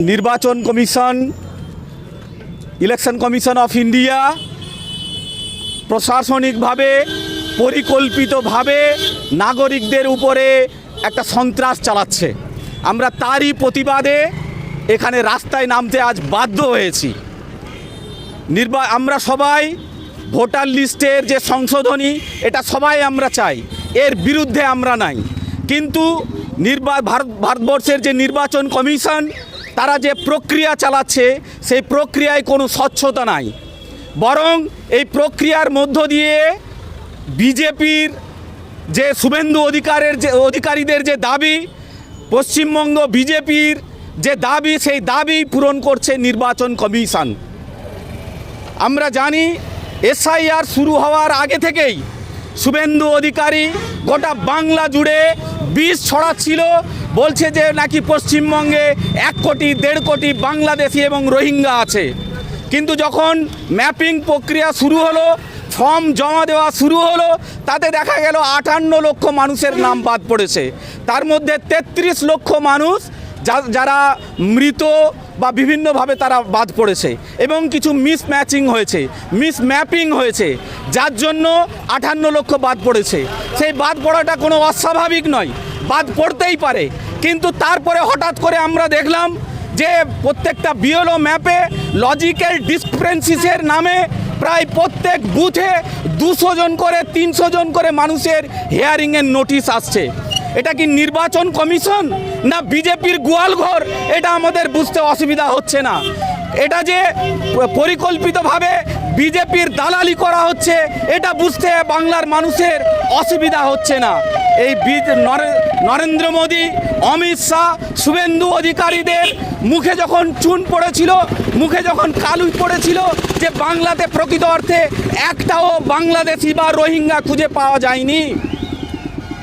নির্বাচন কমিশন, election commission of India প্রশাসনিকভাবে, পরিকল্পিতভাবে নাগরিকদের উপরে একটা সন্ত্রাস চালাচ্ছে। আমরা তারই প্রতিবাদে এখানে রাস্তায় নামতে আজ বাধ্য হয়েছি। নির্বা আমরা সবাই ভোটার লিস্টের যে সংশোধনী, এটা সবাই আমরা চাই। এর বিরুদ্ধে আমরা নাই। কিন্তু নির্বা ভারত ভারতবর্ষের যে নির্বাচন কমিশন তারা যে প্রক্রিয়া চালাচ্ছে, সেই প্রক্রিয়ায় কোনো স্বচ্ছতা নাই। বরং এই প্রক্রিয়ার মধ্য দিয়ে বিজেপির যে শুভেন্দু অধিকারের যে, অধিকারীদের যে দাবি, পশ্চিমবঙ্গ বিজেপির যে দাবি, সেই দাবি পূরণ করছে নির্বাচন কমিশন। আমরা জানি এসআইআর শুরু হওয়ার আগে থেকেই শুভেন্দু অধিকারী গোটা বাংলা জুড়ে বিষ ছড়াচ্ছিল বলছে যে নাকি পশ্চিমবঙ্গে এক কোটি, দেড় কোটি বাংলাদেশি এবং রোহিঙ্গা আছে। কিন্তু যখন ম্যাপিং প্রক্রিয়া শুরু হলো, ফর্ম জমা দেওয়া শুরু হলো, তাতে দেখা গেল আটান্ন লক্ষ মানুষের নাম বাদ পড়েছে। তার মধ্যে তেত্রিশ লক্ষ মানুষ যারা মৃত বা বিভিন্নভাবে তারা বাদ পড়েছে এবং কিছু মিস ম্যাচিং হয়েছে মিস ম্যাপিং হয়েছে, যার জন্য আটান্ন লক্ষ বাদ পড়েছে। সেই বাদ পড়াটা কোনো অস্বাভাবিক নয়, বাদ পড়তেই পারে। কিন্তু তারপরে হঠাৎ করে আমরা দেখলাম যে প্রত্যেকটা বিএলও ম্যাপে লজিক্যাল ডিসক্রেন্সিসের নামে প্রায় প্রত্যেক বুথে দুশো জন করে, তিনশো জন করে মানুষের হিয়ারিংয়ের নোটিশ আসছে। এটা কি নির্বাচন কমিশন না বিজেপির গোয়ালঘর এটা আমাদের বুঝতে অসুবিধা হচ্ছে না। এটা যে পরিকল্পিতভাবে বিজেপির দালালি করা হচ্ছে, এটা বুঝতে বাংলার মানুষের অসুবিধা হচ্ছে না। এই নরেন্দ্র মোদী, অমিত শাহ, শুভেন্দু অধিকারীদের মুখে যখন চুন পড়েছিল, মুখে যখন কালু পড়েছিল যে বাংলাতে প্রকৃত অর্থে একটাও বাংলাদেশি বা রোহিঙ্গা খুঁজে পাওয়া যায়নি।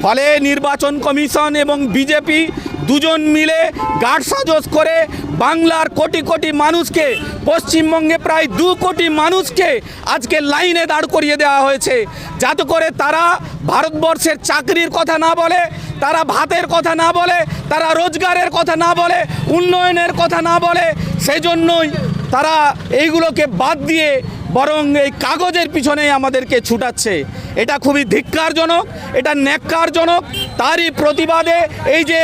ফলে নির্বাচন কমিশন এবং বিজেপি দুজন মিলে গাঢ় সাজস করে বাংলার কোটি কোটি মানুষকে, পশ্চিমবঙ্গে প্রায় দু কোটি মানুষকে আজকে লাইনে দাঁড় করিয়ে দেওয়া হয়েছে। যাতে করে তারা ভারতবর্ষের চাকরির কথা না বলে, তারা ভাতের কথা না বলে, তারা রোজগারের কথা না বলে, উন্নয়নের কথা না বলে সেই জন্যই তারা এইগুলোকে বাদ দিয়ে বরং এই কাগজের পিছনেই আমাদেরকে ছুটাচ্ছে। এটা খুবই ধিক্কারজনক, এটা ন্যাক্কারজনক। তারই প্রতিবাদে এই যে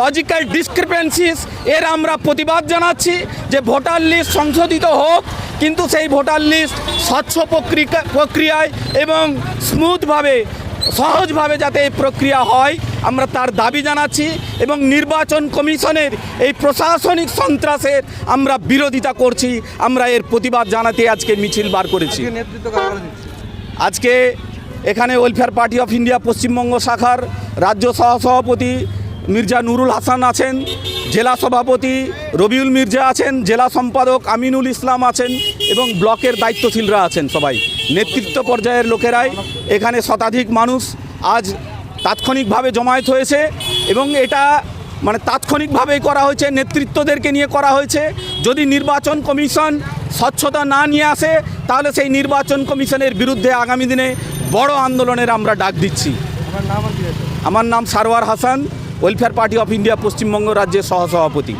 লজিক্যাল ডিসক্রিপেন্সিস এর আমরা প্রতিবাদ জানাচ্ছি যে ভোটার লিস্ট সংশোধিত হোক, কিন্তু সেই ভোটার লিস্ট স্বচ্ছ প্রক্রিয়া প্রক্রিয়ায় এবং স্মুথভাবে সহজভাবে যাতে এই প্রক্রিয়া হয় আমরা তার দাবি জানাচ্ছি এবং নির্বাচন কমিশনের এই প্রশাসনিক সন্ত্রাসের আমরা বিরোধিতা করছি আমরা এর প্রতিবাদ জানাতে আজকে মিছিল বার করেছি। আজকে এখানে welfare party of India Paschimbanga শাখার রাজ্য সহসভাপতি মির্জা নুরুল হাসান আছেন জেলা সভাপতি রবিউল মির্জা আছেন জেলা সম্পাদক আমিনুল ইসলাম আছেন এবং ব্লকের দায়িত্বশীলরা আছেন সবাই। নেতৃত্ব পর্যায়ের লোকেরাই এখানে শতাধিক মানুষ আজ তাৎক্ষণিকভাবে জমায়েত হয়েছে এবং এটা মানে তাৎক্ষণিকভাবেই করা হয়েছে, নেতৃত্বদেরকে নিয়ে করা হয়েছে। যদি নির্বাচন কমিশন স্বচ্ছতা না নিয়ে আসে, তাহলে সেই নির্বাচন কমিশনের বিরুদ্ধে আগামী দিনে বড় আন্দোলনের আমরা ডাক দিচ্ছি। আমার নাম Sarwar Hasan, welfare party of India Paschimbanga রাজ্যের সহসভাপতি।